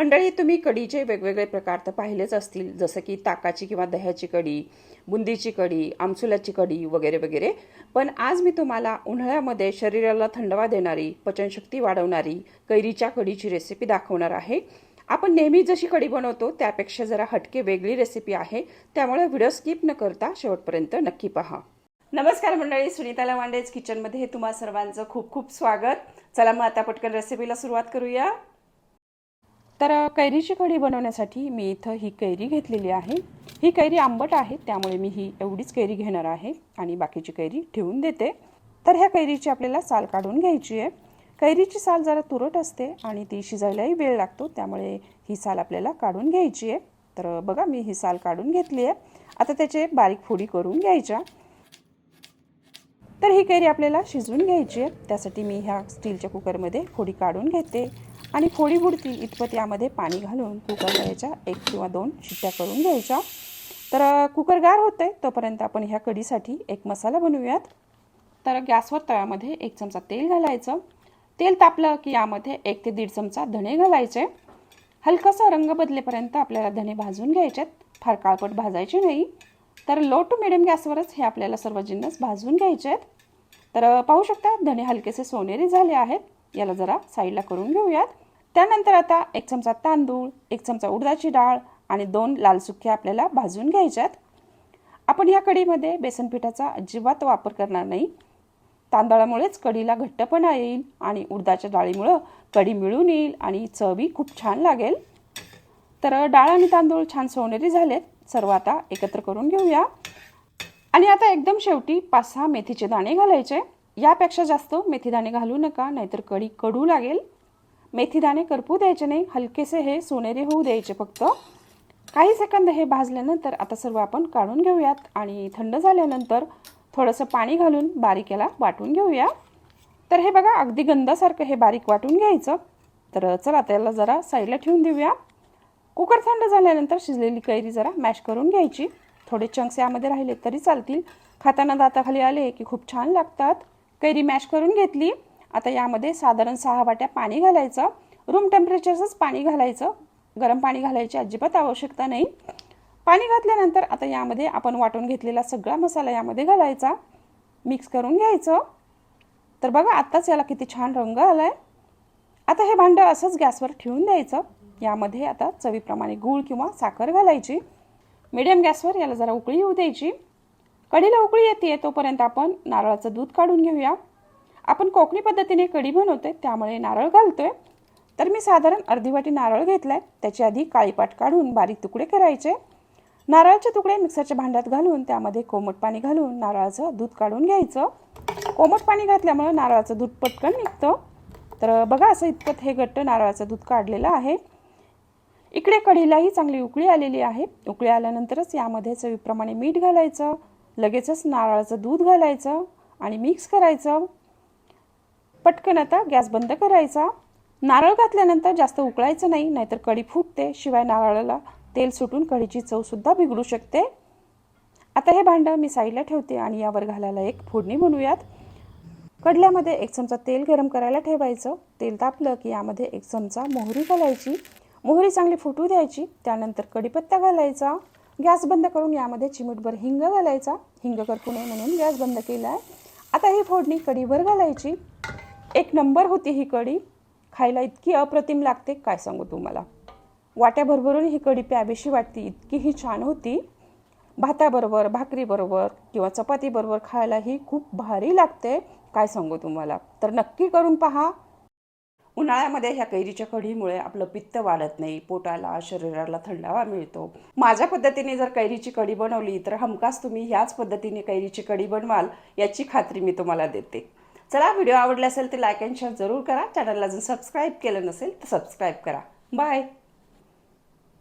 मंडळी तुम्ही कढीचे वेगवेगळे प्रकार तर पाहिलेच असतील जसं की ताकाची किंवा दह्याची कढी बुंदीची कढी आमसुलाची कढी वगैरे वगैरे. पण आज मी तुम्हाला उन्हाळ्यामध्ये शरीराला थंडवा देणारी पचनशक्ती वाढवणारी कैरीच्या कढीची रेसिपी दाखवणार आहे. आपण नेहमी जशी कढी बनवतो त्यापेक्षा जरा हटके वेगळी रेसिपी आहे. त्यामुळे व्हिडिओ स्किप न करता शेवटपर्यंत नक्की पहा. नमस्कार मंडळी सुनीता लवांडेज किचनमध्ये तुम्हा सर्वांचं खूप खूप स्वागत. चला मग आता पटकन रेसिपीला सुरुवात करूया. तर कैरीची कढी बनवण्यासाठी मी इथं ही कैरी घेतलेली आहे. ही कैरी आंबट आहे त्यामुळे मी ही एवढीच कैरी घेणार आहे आणि बाकीची कैरी ठेवून देते. तर ह्या कैरीची आपल्याला साल काढून घ्यायची आहे. कैरीची साल जरा तुरट असते आणि ती शिजायलाही वेळ लागतो त्यामुळे ही साल आपल्याला काढून घ्यायची आहे. तर बघा मी ही साल काढून घेतली आहे. आता त्याचे बारीक फोडी करून घ्यायच्या. तर ही कैरी आपल्याला शिजवून घ्यायची आहे. त्यासाठी मी ह्या स्टीलच्या कुकरमध्ये फोडी काढून घेते. आणि फोडी बुडतील इतपत यामध्ये पाणी घालून कुकर करायच्या एक किंवा दोन शिट्ट्या करून घ्यायच्या. तर कुकर गार होतं आहे तोपर्यंत आपण ह्या कढीसाठी एक मसाला बनवूयात. तर गॅसवर तव्यामध्ये एक चमचा तेल घालायचं. तेल तापलं की यामध्ये एक ते दीड चमचा धणे घालायचे. हलकासा रंग बदलेपर्यंत आपल्याला धणे भाजून घ्यायचेत. फार काळपट भाजायचे नाही. तर लो टू मिडियम गॅसवरच हे आपल्याला सर्व जिन्नस भाजून घ्यायचे आहेत तर पाहू शकता धणे हलकेसे सोनेरी झाले आहेत. याला जरा साईडला करून घेऊयात. त्यानंतर आता एक चमचा तांदूळ एक चमचा उडदाची डाळ आणि दोन लाल सुक्या आपल्याला भाजून घ्यायच्यात. आपण ह्या कढीमध्ये बेसन पिठाचा अजिबात वापर करणार नाही. तांदळामुळेच कढीला घट्टपणा येईल आणि उडदाच्या डाळीमुळं कढी मिळून येईल आणि चवी खूप छान लागेल. तर डाळ आणि तांदूळ छान सोनेरी झालेत. सर्व आता एकत्र करून घेऊया. आणि आता एकदम शेवटी पाच सहा मेथीचे दाणे घालायचे. यापेक्षा जास्त मेथीदाणे घालू नका नाहीतर कढी कडू लागेल. मेथीदाणे करपू द्यायचे नाही हलकेसे हे सोनेरी होऊ द्यायचे फक्त. काही सेकंद हे भाजल्यानंतर आता सर्व आपण काढून घेऊयात आणि थंड झाल्यानंतर थोडंसं पाणी घालून बारीक याला वाटून घेऊया. तर हे बघा अगदी गंधासारखं हे बारीक वाटून घ्यायचं. तर चला त्याला जरा साईडला ठेवून देऊया. कुकर थंड झाल्यानंतर शिजलेली कैरी जरा मॅश करून घ्यायची. थोडे चंक्स यामध्ये राहिले तरी चालतील. खाताना दाताखाली आले की खूप छान लागतात. कैरी मॅश करून घेतली. आता यामध्ये साधारण सहा वाट्या पाणी घालायचं. रूम टेम्परेचरचंच पाणी घालायचं. गरम पाणी घालायची अजिबात आवश्यकता नाही. पाणी घातल्यानंतर आता यामध्ये आपण वाटून घेतलेला सगळा मसाला यामध्ये घालायचा. मिक्स करून घ्यायचं. तर बघा आत्ताच याला किती छान रंग आला आहे आता हे भांडं असंच गॅसवर ठेवून द्यायचं. यामध्ये आता चवीप्रमाणे गूळ किंवा साखर घालायची. मिडियम गॅसवर याला जरा उकळी येऊ द्यायची. कढीला उकळी येते तोपर्यंत आपण नारळाचं दूध काढून घेऊया. आपण कोकणी पद्धतीने कढी बनवतोय त्यामुळे नारळ घालतोय. तर मी साधारण अर्धी वाटी नारळ घेतलाय त्याची आधी काळीपाट काढून बारीक तुकडे करायचे. नारळाचे तुकडे मिक्सरच्या भांड्यात घालून त्यामध्ये कोमट पाणी घालून नारळाचं दूध काढून घ्यायचं. कोमट पाणी घातल्यामुळे नारळाचं दूध पटकन निघतं. तर बघा असं इतपत हे घट्ट नारळाचं दूध काढलेलं आहे. इकडे कढीलाही चांगली उकळी आलेली आहे. उकळी आल्यानंतरच यामध्ये चवीप्रमाणे मीठ घालायचं. लगेचच नारळाचं दूध घालायचं आणि मिक्स करायचं. पटकन आता गॅस बंद करायचा. नारळ घातल्यानंतर जास्त उकळायचं नाही नाहीतर कढी फुटते. शिवाय नारळाला तेल सुटून कढीची चवसुद्धा बिघडू शकते. आता हे भांडं मी साईडला ठेवते आणि यावर घालायला एक फोडणी बनवूयात. कडल्यामध्ये एक चमचा तेल गरम करायला ठेवायचं. तेल तापलं की यामध्ये एक चमचा मोहरी घालायची. मोहरी चांगली फुटू द्यायची. त्यानंतर कढीपत्ता घालायचा. गॅस बंद करून यामध्ये चिमूटभर हिंग घालायचा. हिंग करपू नये म्हणून गॅस बंद केला आहे आता ही फोडणी कढीवर घालायची. एक नंबर होती ही कढी. खायला इतकी अप्रतिम लागते काय सांगू तुम्हाला. वाट्या भरभरून ही कढी प्यावीशी वाटते इतकी ही छान होती. भाताबरोबर भाकरीबरोबर किंवा चपातीबरोबर खायला ही खूप भारी लागते काय सांगू तुम्हाला. तर नक्की करून पहा. उन्हाळ्यामध्ये ह्या कैरीच्या कढीमुळे आपलं पित्त वाढत नाही पोटाला शरीराला थंडावा मिळतो. माझ्या पद्धतीने जर कैरीची कढी बनवली तर हमखास तुम्ही ह्याच पद्धतीने कैरीची कढी बनवाल याची खात्री मी तुम्हाला देते. चला व्हिडिओ आवडला असेल तर लाईक अँड शेअर जरूर करा. चॅनलला जर सबस्क्राईब केलं नसेल तर सबस्क्राईब करा. बाय!